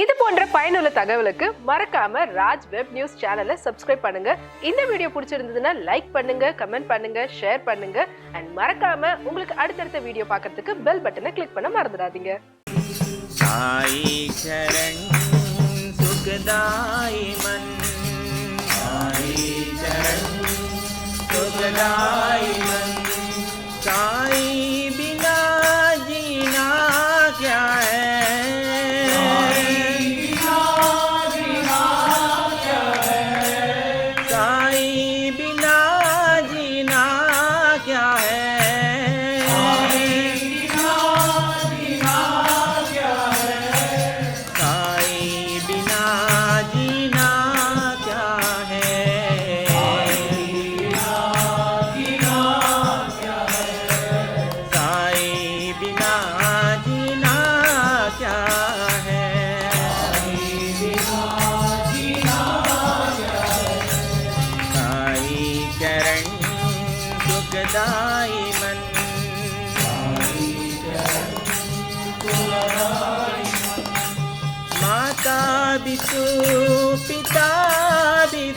இது போன்ற பயனுள்ள தகவலுக்கு மறக்காம ராஜ் வெப் நியூஸ் சேனலை சப்ஸ்கிரைப் பண்ணுங்க. இந்த வீடியோ பிடிச்சிருந்ததுன்னா லைக் பண்ணுங்க கமெண்ட் பண்ணுங்க ஷேர் பண்ணுங்க. அண்ட் மறக்காம உங்களுக்கு அடுத்தடுத்த வீடியோ பார்க்கறதுக்கு பெல் பட்டனை கிளிக் பண்ண மறந்துடாதீங்க. சாய் சரண் சுகதாய் மன். சரண் சுகதாய் மன். माता भी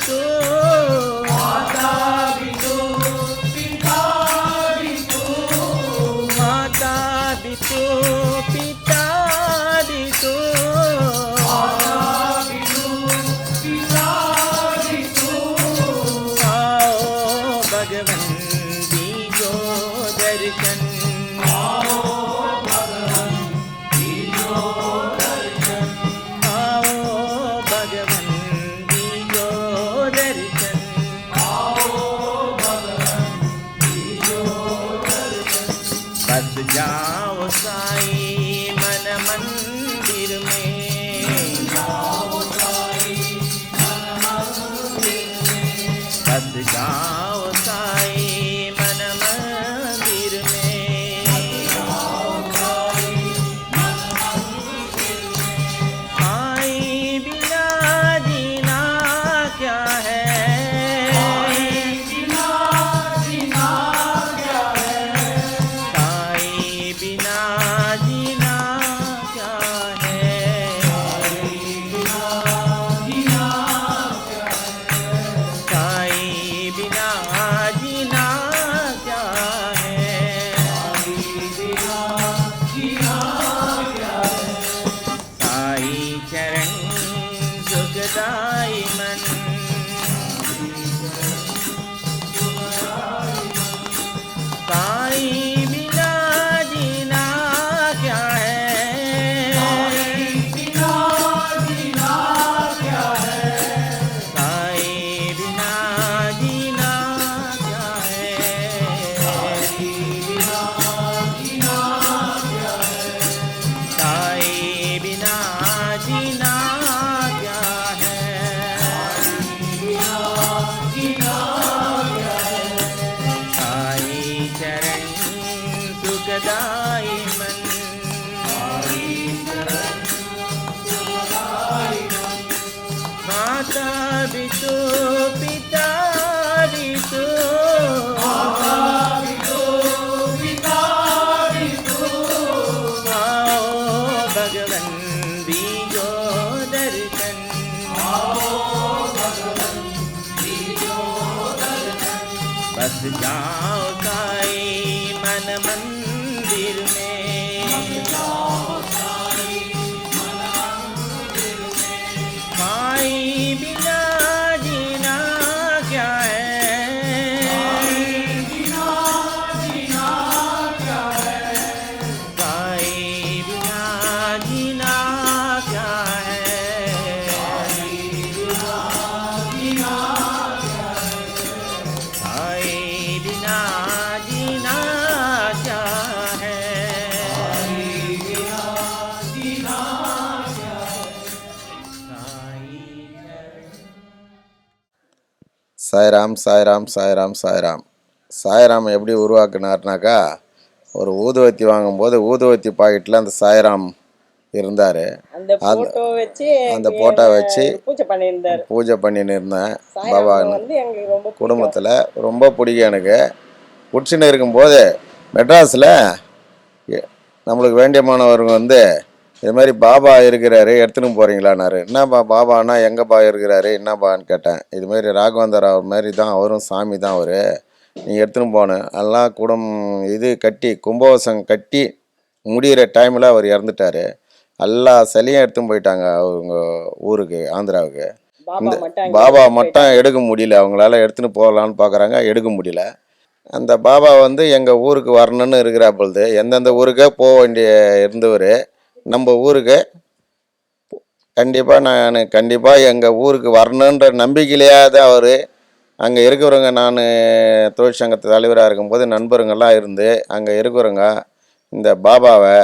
बस जाओ சாய்ராம் சாய்ராம் சாய்ராம் சாய்ராம். சாய்ராம் எப்படி உருவாக்குனார்னாக்கா ஒரு ஊதுவத்தி வாங்கும்போது ஊதுவத்தி பாக்கெட்டில் அந்த சாய்ராம் இருந்தார். அந்த போட்டோ வச்சு அந்த photo வச்சு பூஜை பண்ணின்னு இருந்தேன் பிடிக்கும். குடும்பத்தில் ரொம்ப பிடிக்கும் எனக்கு. பிடிச்சின்னு இருக்கும்போது மெட்ராஸில் நம்மளுக்கு வேண்டியமானவருங்க வந்து இது மாதிரி பாபா இருக்கிறாரு எடுத்துன்னு போகிறீங்களான்னாரு என்னப்பா பாபான்னா எங்கப்பா இருக்கிறாரு என்னப்பான்னு கேட்டேன். இது மாதிரி ராகவேந்தர் ராவ் மாதிரி தான் அவரும் சாமி தான் அவர். நீங்கள் எடுத்துன்னு போகணும் எல்லாம் குடம் இது கட்டி கும்பகோசம் கட்டி முடிகிற டைமில் அவர் இறந்துட்டார். எல்லா சிலையும் எடுத்துன்னு போயிட்டாங்க அவங்க ஊருக்கு ஆந்திராவுக்கு. இந்த பாபா மட்டும் எடுக்க முடியல. அவங்களால எடுத்துன்னு போகலான்னு பார்க்குறாங்க எடுக்க முடியல. அந்த பாபா வந்து எங்கள் ஊருக்கு வரணும்னு இருக்கிறா பொழுது எந்தெந்த ஊருக்கே போக வேண்டிய இருந்தவர் நம்ம ஊருக்கு கண்டிப்பாக நான் கண்டிப்பாக எங்கள் ஊருக்கு வரணுன்ற நம்பிக்கையிலேயே தான் அவர் அங்கே இருக்கிறவங்க நான் தொழிற்சங்கத்து தலைவராக இருக்கும்போது நண்பருங்கெல்லாம் இருந்து அங்கே இருக்கிறவங்க இந்த பாபாவை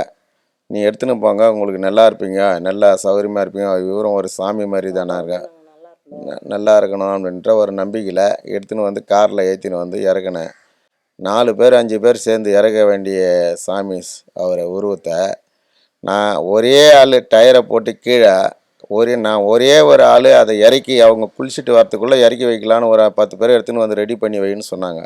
நீ எடுத்துன்னு போங்க உங்களுக்கு நல்லா இருப்பீங்க நல்லா சௌகரியமாக இருப்பீங்க இவரும் ஒரு சாமி மாதிரி தானே இருக்க நல்லா இருக்கணும் அப்படின்ற ஒரு நம்பிக்கையில் எடுத்துன்னு வந்து காரில் ஏற்றின்னு வந்து இறக்குனேன். நாலு பேர் அஞ்சு பேர் சேர்ந்து இறக்க வேண்டிய சாமி அவர் அவரை உருவத்தை நான் ஒரே ஆள் டயரை போட்டு கீழே ஒரே நான் ஒரே ஒரு ஆள் அதை இறக்கி அவங்க குளிச்சுட்டு வரத்துக்குள்ளே இறக்கி வைக்கலான்னு ஒரு பத்து பேர் எடுத்துன்னு வந்து ரெடி பண்ணி வைன்னு சொன்னாங்க.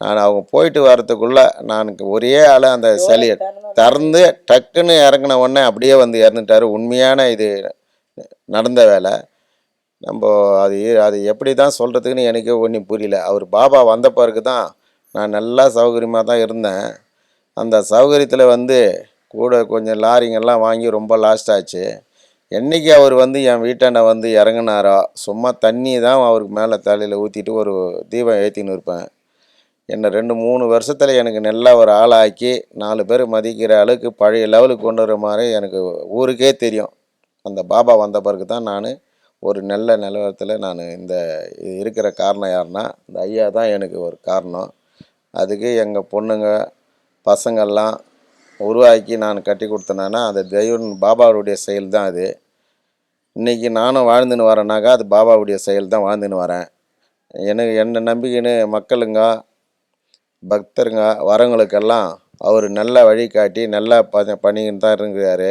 நான் அவங்க போயிட்டு வரத்துக்குள்ளே நான் ஒரே ஆள் அந்த சிலையை திறந்து டக்குன்னு இறங்கின உடனே அப்படியே வந்து இறந்துட்டாரு. உண்மையான இது நடந்த வேலை. நம்ம அது அது எப்படி தான் சொல்கிறதுக்குன்னு எனக்கு ஒன்றும் புரியல. அவர் பாபா வந்த பிறகு தான் நான் நல்லா சௌகரியமாக தான் இருந்தேன். அந்த சௌகரியத்தில் வந்து கூட கொஞ்சம் லாரிங்கெல்லாம் வாங்கி ரொம்ப லாஸ்ட் ஆச்சு. என்னைக்கு அவர் வந்து என் வீட்டாண்ட வந்து இறங்குனாரோ சும்மா தண்ணி தான் அவருக்கு மேலே தலையில் ஊற்றிட்டு ஒரு தீபம் ஏற்றின்னு இருப்பேன் என்னை ரெண்டு மூணு வருஷத்தில் எனக்கு நல்லா ஒரு ஆளாக்கி நாலு பேர் மதிக்கிற அளவுக்கு பழைய லெவலுக்கு கொண்டு வர மாதிரி எனக்கு ஊருக்கே தெரியும். அந்த பாபா வந்த பிறகு தான் நான் ஒரு நல்ல நிலவரத்தில் நான் இந்த இது இருக்கிற காரணம் யாருன்னா இந்த ஐயா தான் எனக்கு ஒரு காரணம். அதுக்கு எங்கள் பொண்ணுங்க பசங்கள்லாம் உருவாக்கி நான் கட்டி கொடுத்தேன்னா அது தெய்வம் பாபாவுடைய செயல் தான் அது. இன்றைக்கி நானும் வாழ்ந்துன்னு வரேனாக்கா அது பாபாவுடைய செயல் தான் வாழ்ந்துன்னு வரேன். எனக்கு என்ன நம்பிக்கைன்னு மக்களுங்க பக்தருங்க வரவங்களுக்கெல்லாம் அவர் நல்ல வழிகாட்டி நல்லா ப பண்ணிக்கின்னு தான் இருக்கிறாரு.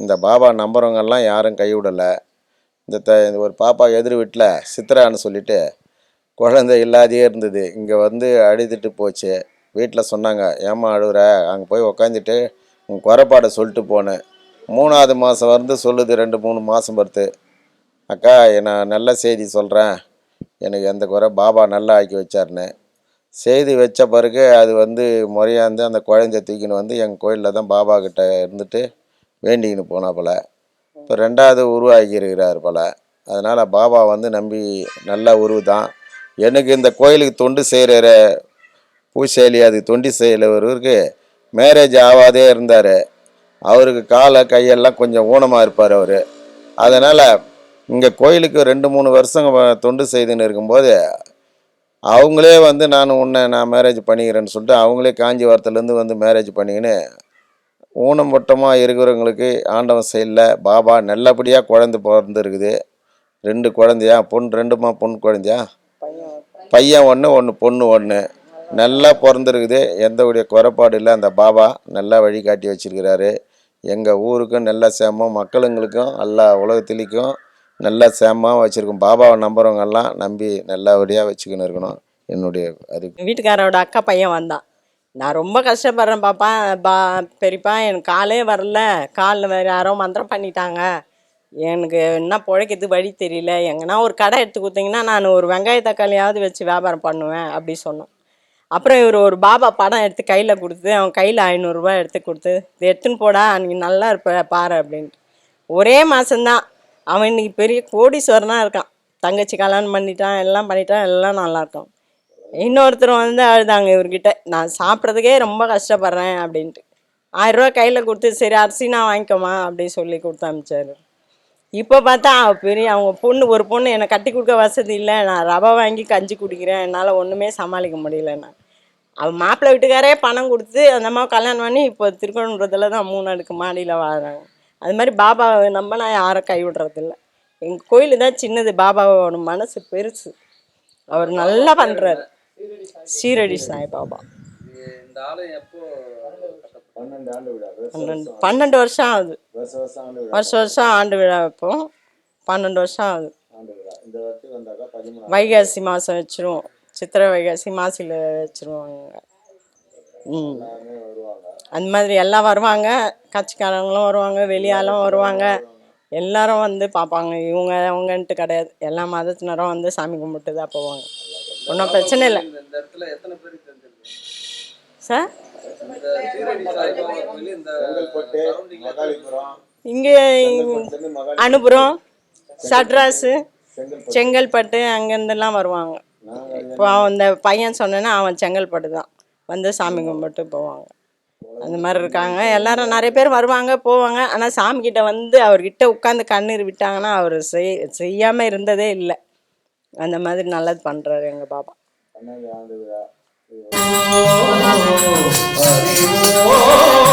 இந்த பாபா நம்புறவங்கெல்லாம் யாரும் கைவிடலை. இந்த த இந்த ஒரு பாப்பா எதிர் வீட்டில் சித்ரான்னு சொல்லிட்டு குழந்தை இல்லாதையே இருந்தது. இங்கே வந்து அழுதுட்டு போச்சு. வீட்டில் சொன்னாங்க ஏம்மா அழுகுற அங்கே போய் உக்காந்துட்டு உன் குறைபாடை சொல்லிட்டு போனேன். மூணாவது மாதம் வந்து சொல்லுது ரெண்டு மூணு மாதம் பொறுத்து. அக்கா நான் நல்ல செய்தி சொல்கிறேன் எனக்கு எந்த குறை பாபா நல்லா ஆக்கி வச்சாருன்னு. செய்தி வச்ச பிறகு அது வந்து முறையாந்து அந்த குழந்தைய தூக்கின்னு வந்து எங்கள் கோயிலில் தான் பாபா கிட்ட இருந்துட்டு வேண்டிக்கின்னு போனா போல. இப்போ ரெண்டாவது உருவாக்கி இருக்கிறார் போல. அதனால் பாபா வந்து நம்பி நல்ல உருவு தான். எனக்கு இந்த கோயிலுக்கு தொண்டு செய்கிற பூசேலி அது தொண்டி ஒருவருக்கு மேரேஜ் ஆகாதே இருந்தார். அவருக்கு காலை கையெல்லாம் கொஞ்சம் ஊனமாக இருப்பார் அவர். அதனால் இங்கே கோயிலுக்கு ரெண்டு மூணு வருஷம் தொண்டு செய்துன்னு இருக்கும்போது அவங்களே வந்து நான் உன்னை நான் மேரேஜ் பண்ணிக்கிறேன்னு சொல்லிட்டு அவங்களே காஞ்சிபுரத்துலேருந்து வந்து மேரேஜ் பண்ணிக்கின்னு ஊனம் மொட்டமாக இருக்கிறவங்களுக்கு ஆண்டவன் செயலில் பாபா நல்லபடியாக குழந்தை பிறந்துருக்குது. ரெண்டு குழந்தையா? பொண்ணு ரெண்டுமா பொண்ணு குழந்தையா? பையன் ஒன்று ஒன்று பொண்ணு ஒன்று நல்லா பிறந்திருக்குது. எந்த உடைய குறைபாடு இல்லை. அந்த பாபா நல்லா வழிகாட்டி வச்சிருக்கிறாரு. எங்கள் ஊருக்கும் நல்ல சேமம் மக்களுங்களுக்கும் எல்லா உலகத்திலேக்கும் நல்ல சேமமாக வச்சுருக்கோம். பாபாவை நம்புறவங்கெல்லாம் நம்பி நல்லபடியாக வச்சுக்கின்னு இருக்கணும். என்னுடைய அது வீட்டுக்காரோட அக்கா பையன் வந்தான். நான் ரொம்ப கஷ்டப்படுறேன் பாப்பா. பா பெரியப்பா எனக்கு காலே வரல. காலில் வேறு யாரோ மந்திரம் பண்ணிட்டாங்க. எனக்கு என்ன பிழைக்கிறது வழி தெரியல. எங்கன்னா ஒரு கடை எடுத்து கொடுத்தீங்கன்னா நான் ஒரு வெங்காய தக்காளியாவது வச்சு வியாபாரம் பண்ணுவேன் அப்படி சொன்னோம். அப்புறம் இவர் ஒரு பாபா படம் எடுத்து கையில் கொடுத்து அவன் கையில் ஐநூறுரூவா எடுத்து கொடுத்து இது எடுத்துன்னு போடா நீ நல்லா இருப்ப பாரு அப்படின்ட்டு. ஒரே மாதம்தான் அவன் இன்னைக்கு பெரிய கோடீஸ்வரனாக இருக்கான். தங்கச்சி கல்யாணம் பண்ணிட்டான் எல்லாம் பண்ணிட்டான் எல்லாம் நல்லாயிருக்கும் இன்னொருத்தர் வந்து அழுதாங்க இவர்கிட்ட. நான் சாப்பிட்றதுக்கே ரொம்ப கஷ்டப்படுறேன் அப்படின்ட்டு. ஆயிரரூவா கையில் கொடுத்து சரி அரிசி நான் வாங்கிக்கோமா அப்படின்னு சொல்லி கொடுத்து அனுப்பிச்சாரு இப்போ பார்த்தா அவ பெரிய அவங்க பொண்ணு ஒரு பொண்ணு என்னை கட்டி கொடுக்க வசதி இல்லை. நான் ரவை வாங்கி கஞ்சி குடிக்கிறேன். என்னால் ஒன்றுமே சமாளிக்க முடியல நான். அவன் மாப்பிள்ளை வீட்டுக்காரே பணம் கொடுத்து அந்த அம்மா கல்யாணம் பண்ணி இப்போ திருக்கணுன்றதுல தான் மூணு அடுக்கு மாடியில் வாழ்கிறாங்க அது மாதிரி பாபாவை நம்ம நான் யாரும் கைவிடுறதில்ல எங்கள் கோயில் தான் சின்னது பாபாவோட மனசு பெருசு. அவர் நல்லா பண்ணுறாரு சீரடி சாய் பாபா. பன்னெண்டு பன்னெண்டு வருஷம் ஆகுது. வருஷம் வருஷம் ஆண்டு விழா வைப்போம். பன்னெண்டு வருஷம் ஆகுது. வைகாசி மாதம் வச்சிருவோம். சித்திரை வைகாசி மாசியில் வச்சிருவாங்க. ம். அந்த மாதிரி எல்லாம் வருவாங்க. கட்சிக்காரங்களும் வருவாங்க வெளியாலும் வருவாங்க. எல்லாரும் வந்து பார்ப்பாங்க. இவங்க அவங்கன்ட்டு கிடையாது. எல்லா மதத்தினரும் வந்து சாமி கும்பிட்டு தான் போவாங்க. ஒன்றும் பிரச்சனை இல்லை. சார்? இங்கே அனுபுரம் சட்ராஸு செங்கல்பட்டு அங்கேருந்துலாம் வருவாங்க. இப்போ அந்த பையன் சொன்னேன்னா அவன் செங்கல்பட்டு தான் வந்து சாமி கும்பிட்டு போவாங்க. அந்த மாதிரி இருக்காங்க. எல்லாரும் நிறைய பேர் வருவாங்க போவாங்க. ஆனால் சாமிக்கிட்ட வந்து அவர்கிட்ட உட்காந்து கண்ணீர் விட்டாங்கன்னா அவர் செய் செய்யாமல் இருந்ததே இல்லை. அந்த மாதிரி நல்லது பண்ணுறாரு எங்கள் பாப்பா. அறிவோ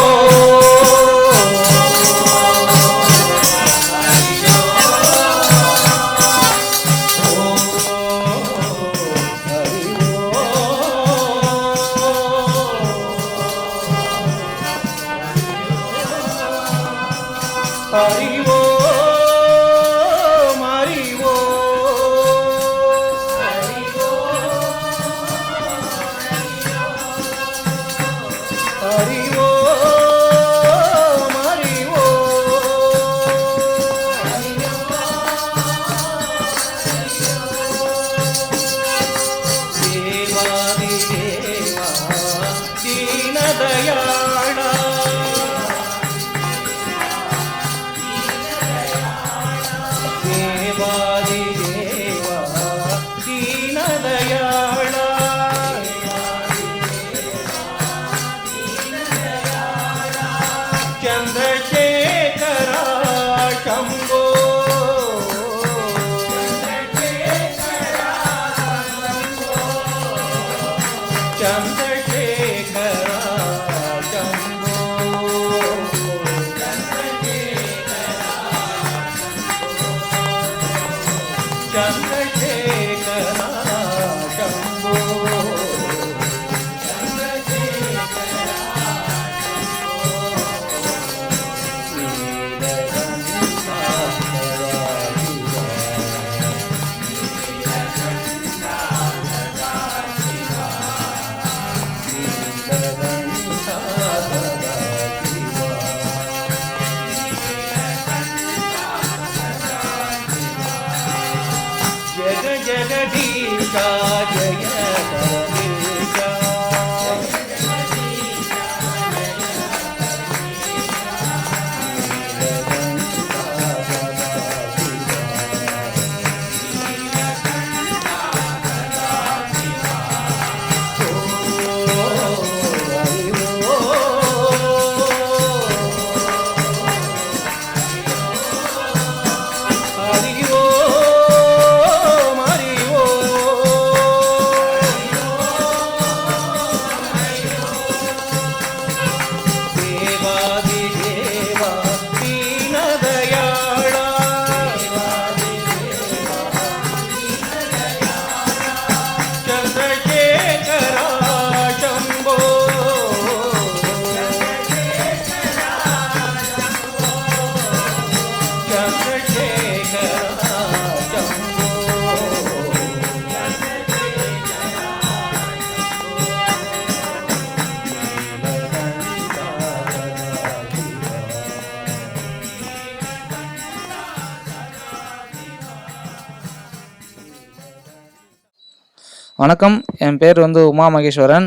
வணக்கம். என் பேர் வந்து உமா மகேஸ்வரன்.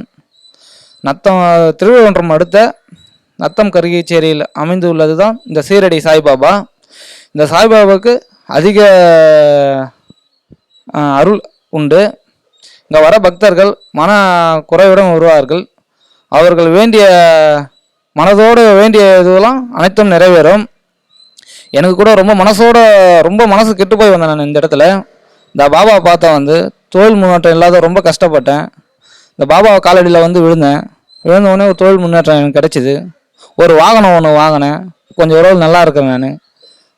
நத்தம் திருவள்ளன்றம் அடுத்த நத்தம் கருகிச்சேரியில் அமைந்துள்ளது தான் இந்த சீரடி சாய்பாபா. இந்த சாய்பாபாவுக்கு அதிக அருள் உண்டு. இங்கே வர பக்தர்கள் மன குறைவுடன் வருவார்கள். அவர்கள் வேண்டிய மனதோடு வேண்டிய இதுவெல்லாம் அனைத்தும் நிறைவேறும். எனக்கு கூட ரொம்ப மனசோட ரொம்ப மனசு கெட்டு போய் வந்தேன் நான் இந்த இடத்துல. இந்த பாபா பார்த்தா வந்து தொழில் முன்னேற்றம் இல்லாத ரொம்ப கஷ்டப்பட்டேன். இந்த பாபா காலடியில் வந்து விழுந்தேன். விழுந்த உடனே ஒரு தொழில் முன்னேற்றம் எனக்கு கிடைச்சிது. ஒரு வாகனம் ஒன்று வாங்கினேன். கொஞ்சம் உறவு நல்லா இருக்கேன் நான்.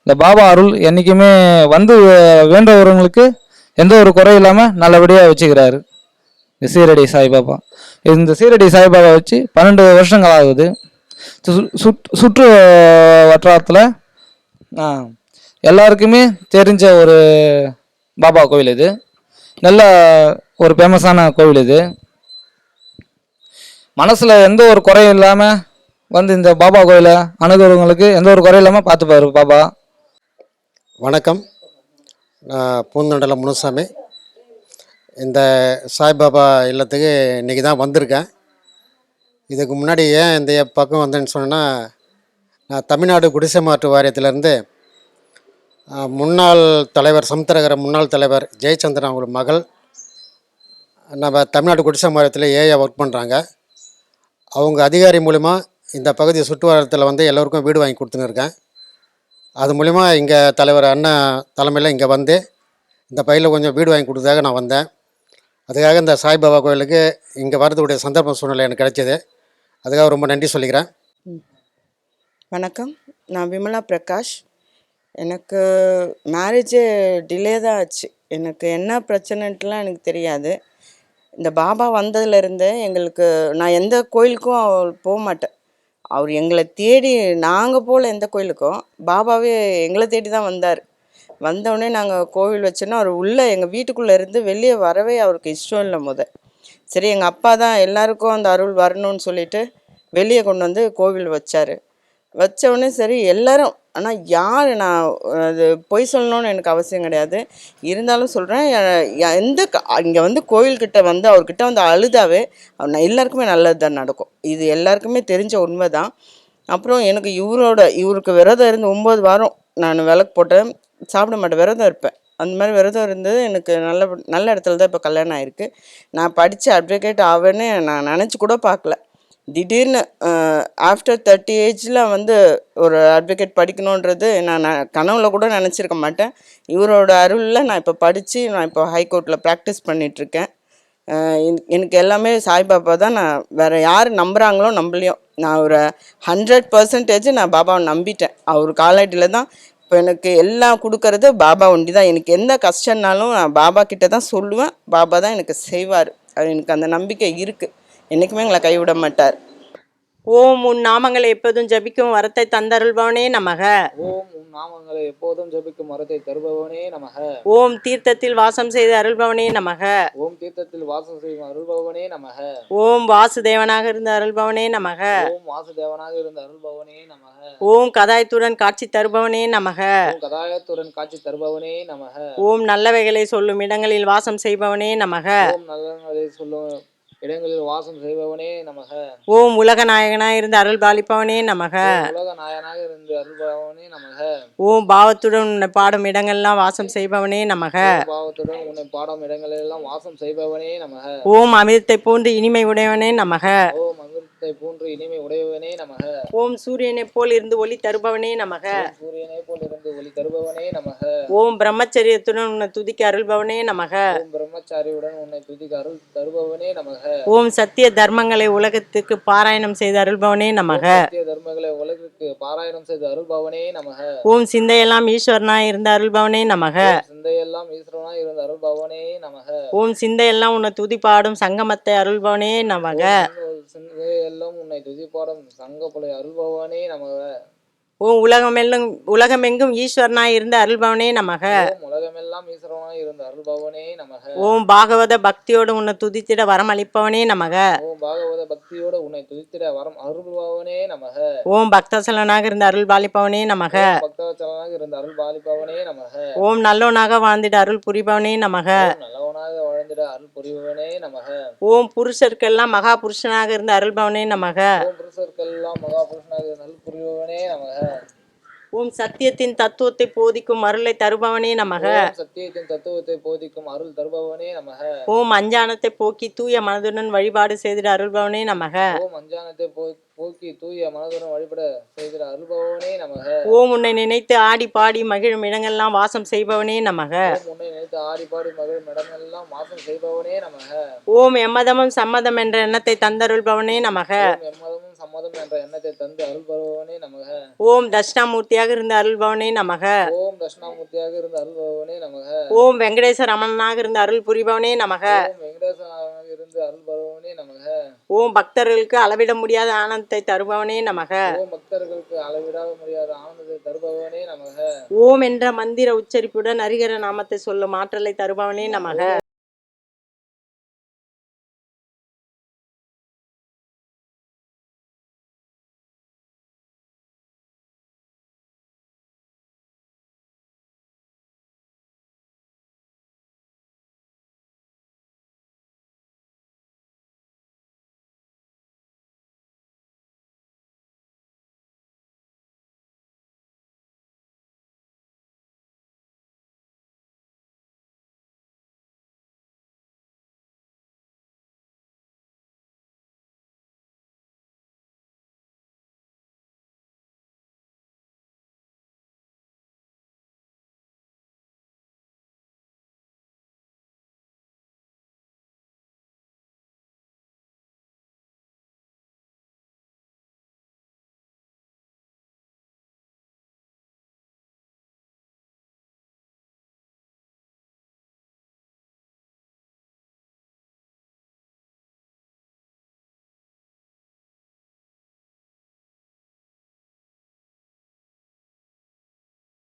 இந்த பாபா அருள் என்றைக்குமே வந்து வேண்டவர்களுக்கு எந்த ஒரு குறையும் இல்லாமல் நல்லபடியாக வச்சுக்கிறாரு. இந்த சீரடி சாய்பாபா இந்த சீரடி சாய்பாபா வச்சு பன்னெண்டு வருஷங்கள் ஆகுது. சு- சுற்று சுற்று வட்டாரத்தில் ஆ, எல்லாருக்குமே தெரிஞ்ச ஒரு பாபா கோவில் இது. நல்ல ஒரு ஃபேமஸான கோவில் இது. மனசில் எந்த ஒரு குறையும் இல்லாமல் வந்து இந்த பாபா கோயிலை அணுகிறவங்களுக்கு எந்த ஒரு குறையும் இல்லாமல் பார்த்துப்பாரு பாபா. வணக்கம். நான் பூந்தொண்டல முனுசாமி. இந்த சாய்பாபா இல்லத்துக்கு இன்றைக்கி தான் வந்திருக்கேன். இதுக்கு முன்னாடி ஏன் இந்த பக்கம் வந்தேன்னு சொன்னால் நான் தமிழ்நாடு குடிசை மாற்று வாரியத்திலேருந்து முன்னாள் தலைவர் சமுத்திரகர முன்னாள் தலைவர் ஜெயச்சந்திரன் அவங்க மகள். நம்ம தமிழ்நாடு குடிசை மாநிலத்தில் ஏஐ ஒர்க் பண்ணுறாங்க அவங்க அதிகாரி மூலிமா இந்த பகுதி சுற்றுவாரத்தில் வந்து எல்லோருக்கும் வீடு வாங்கி கொடுத்துன்னு இருக்கேன் அது மூலிமா இங்கே தலைவர் அண்ணன் தலைமையில் இங்கே வந்து இந்த பையில் கொஞ்சம் வீடு வாங்கி கொடுத்ததாக நான் வந்தேன். அதுக்காக இந்த சாய்பாபா கோயிலுக்கு இங்கே வரதுடைய சந்தர்ப்ப சூழ்நிலை எனக்கு கிடைச்சது. அதுக்காக ரொம்ப நன்றி சொல்லிக்கிறேன். வணக்கம். நான் விமலா பிரகாஷ். எனக்கு மேரேஜே டிலே தான் ஆச்சு. எனக்கு என்ன பிரச்சனைன்ட்டுலாம் எனக்கு தெரியாது. இந்த பாபா வந்ததுலேருந்து எங்களுக்கு நான் எந்த கோயிலுக்கும் அவர் போக மாட்டேன். அவர் எங்களை தேடி நாங்கள் போகல எந்த கோயிலுக்கும். பாபாவே எங்களை தேடி தான் வந்தார். வந்தோடனே நாங்கள் கோவில் வச்சோன்னா அவர் உள்ளே எங்கள் வீட்டுக்குள்ளே இருந்து வெளியே வரவே அவருக்கு இஷ்டம் இல்லை முத. சரி எங்கள் அப்பா தான் எல்லாருக்கும் அந்த அருள் வரணும்னு சொல்லிட்டு வெளியே கொண்டு வந்து கோவில் வச்சார். வச்ச சரி எல்லாரும் ஆனால் யார் நான் அது பொய் சொல்லணும்னு எனக்கு அவசியம் கிடையாது. இருந்தாலும் சொல்கிறேன் எந்த இங்கே வந்து கோயில்கிட்ட வந்து அவர்கிட்ட வந்து அழுதாவே நான் எல்லாருக்குமே நல்லது தான் நடக்கும். இது எல்லாருக்குமே தெரிஞ்ச உண்மை தான் அப்புறம் எனக்கு இவரோட இவருக்கு விரதம் இருந்து ஒம்பது வாரம் நான் விளக்கு போட்டேன். சாப்பிட மாட்டேன் விரதம் இருப்பேன். அந்த மாதிரி விரதம் இருந்தது. எனக்கு நல்ல நல்ல இடத்துல தான் இப்போ கல்யாணம் ஆயிருக்கு. நான் படித்து அட்வொகேட் ஆவேன்னு நான் நினச்சி கூட பார்க்கல. திடீர்னு ஆஃப்டர் தேர்ட்டி ஏஜில் வந்து ஒரு அட்வொகேட் படிக்கணுன்றது நான் நான் கனவுல கூட நினச்சிருக்க மாட்டேன். இவரோட அருளில் நான் இப்போ படித்து நான் இப்போ ஹைகோர்ட்டில் ப்ராக்டிஸ் பண்ணிகிட்ருக்கேன் எனக்கு எல்லாமே சாய்பாபா தான் நான் வேறு யார் நம்புகிறாங்களோ நம்பலையோ நான் ஒரு ஹண்ட்ரட் பர்சன்டேஜ் நான் பாபாவை நம்பிட்டேன். அவர் காலடியில் தான் இப்போ எனக்கு எல்லாம் கொடுக்கறது பாபா ஒண்டி தான். எனக்கு எந்த கஷ்டம்னாலும் நான் பாபா கிட்ட தான் சொல்லுவேன். பாபா தான் எனக்கு செய்வார். எனக்கு அந்த நம்பிக்கை இருக்குது என்றைக்குமே எங்களை கைவிட மாட்டார் ஓம் உன் நாமங்களை எப்போதும் ஜபிக்கும் வரத்தை தந்தருள்பவனே நமக. ஓம் உன் நாமங்களை எப்போதும் ஜபிக்கும் மரத்தை தருபவனே நமக. ஓம் தீர்த்தத்தில் வாசம் செய்து அருள்பவனே நமக. ஓம் தீர்த்தத்தில் வாசம் செய்யும் அருள்பவனே நமக. ஓம் வாசுதேவனாக இருந்த அருள்பவனே நமக. ஓம் வாசுதேவனாக இருந்த அருள்பவனே நமக. ஓம் கதாயத்துடன் காட்சி தருபவனே நமக. ஓம் கதாயத்துடன் காட்சி தருபவனே நமக. ஓம் நல்லவைகளை சொல்லும் இடங்களில் வாசம் செய்பவனே நமக. ஓம் நல்லங்களை சொல்லும் இடங்களில் வாசம் செய்பவனே நமக. ஓம் உலக நாயகனாய் இருந்த அருள் பாலிப்பவனே நமக. உலக நாயனாக இருந்து அருள்பவனே நமக. ஓம் பாவத்துடன் உன்னை பாடும் இடங்கள்லாம் வாசம் செய்பவனே நமக. பாவத்துடன் உன்னை பாடும் இடங்களெல்லாம் வாசம் செய்பவனே நமக. ஓம் அமிர்தத்தை போன்று இனிமை உடையவனே நமக. ஓம் அமிர்தத்தை போன்று இனிமை உடையவனே நமக ஓம் சூரியனைப் போல் இருந்து ஒளி தருபவனே நமக சூரியனை போல் இருந்து ஒளி தருபவனே நமக ஓம் பிரம்மச்சரியத்துடன் உன்னை துதிக்க அருள்பவனே நமக ஓம் பிரம்மச்சாரியுடன் உன்னை துதிக்க அருள் தருபவனே நமக ஓம் சத்திய தர்மங்களை உலகத்துக்கு பாராயணம் செய்து அருள்பவனே நமக சத்திய தர்மங்களை உலகிற்கு பாராயணம் செய்து அருள்பவனே நமக ஓம் சிந்தையெல்லாம் ஈஸ்வரனாய் இருந்த அருள்பவனே நமக சிந்தையெல்லாம் ஈஸ்வரனாய் இருந்த அருள்பவனே நமக ஓம் சிந்தையெல்லாம் உன்னை துதிப்பாடும் சங்கமத்தை அருள்பவனே நமக எல்லாம் உன்னை துதிப்பாடும் சங்கப்புலை அருள்பவனே நமக. ஓம் உலகமெல்லாம் உலகமெங்கும் ஈஸ்வரனாய் இருந்த அருள்பவனே நமக. உலகமெல்லாம் ஈஸ்வரனாய் இருந்த அருள்பவனே நமக. ஓம் பாகவத பக்தியோடு உன்னை துதித்திட வரம் அளிப்பவனே நமக. ஓம் பாகவத பக்தியோட உன்னை துதித்திட வரம் அருள்பவனே நமக. ஓம் பக்தசலனாக இருந்த அருள் பாலிப்பவனே நமக. ஓம் பக்தவச்சலனாக இருந்த அருள் பாலிப்பவனே நமக. ஓம் நல்லோனாக வாழ்ந்திட அருள் புரிபவனே நமக நல்லவனாக வாழ்ந்திட அருள் புரிபவனே நமக. ஓம் புருஷருக்கெல்லாம் மகா புருஷனாக இருந்த அருள்பவனே நமக. ஓம் புருஷருக்கெல்லாம் மகா புருஷனாக இருந்த அருள் புரிபவனே நமக. ஓம் சத்தியத்தின் தத்துவத்தை போதிக்கும் அருளை தருபவனே நமக. சத்தியத்தின் தத்துவத்தை போதிக்கும் அருள் தருபவனே நமக. ஓம் அஞ்ஞானத்தை போக்கி தூய மனதுடன் வழிபாடு செய்திட அருள்பவனே நமக. ஓம் அஞ்ஞானத்தை போ- போக்கி தூய மனதுடன் வழிபட செய்கிற அருள்பவனே நமக. ஓம் உன்னை நினைத்து ஆடி பாடி மகிழும் இடங்கள்லாம் வாசம் செய்பவனே நமக. ஓம் உன்னை நினைத்து ஆடி பாடி மகிழும் இடமெல்லாம் வாசம் செய்பவனே நமக. ஓம் எம்மதமும் சம்மதம் என்ற எண்ணத்தை தந்தருள்பவனே நமக. எம்மதமும் சம்மதம் என்ற எண்ணத்தை தந்து அருள் பருபவனே நமக. ஓம் தட்சிணாமூர்த்தியாக இருந்த அருள்பவனே நமக. ஓம் தட்சிணாமூர்த்தியாக இருந்த அருள் பருபவனே நமக. ஓம் வெங்கடேச ரமணனாக இருந்த அருள் புரிபவனே நமக. ஓம் வெங்கடேசனாக இருந்து அருள் பருபவனே நமக. ஓம் பக்தர்களுக்கு அளவிட முடியாத ஆனந்தத்தை தருபவனே நமக. ஓம் பக்தர்களுக்கு அளவிட முடியாத ஆனந்தத்தை தருபவனே நமக. ஓம் என்ற மந்திர உச்சரிப்புடன் ஹரிகர நாமத்தை சொல்லும் ஆற்றலை தருபவனே நமக.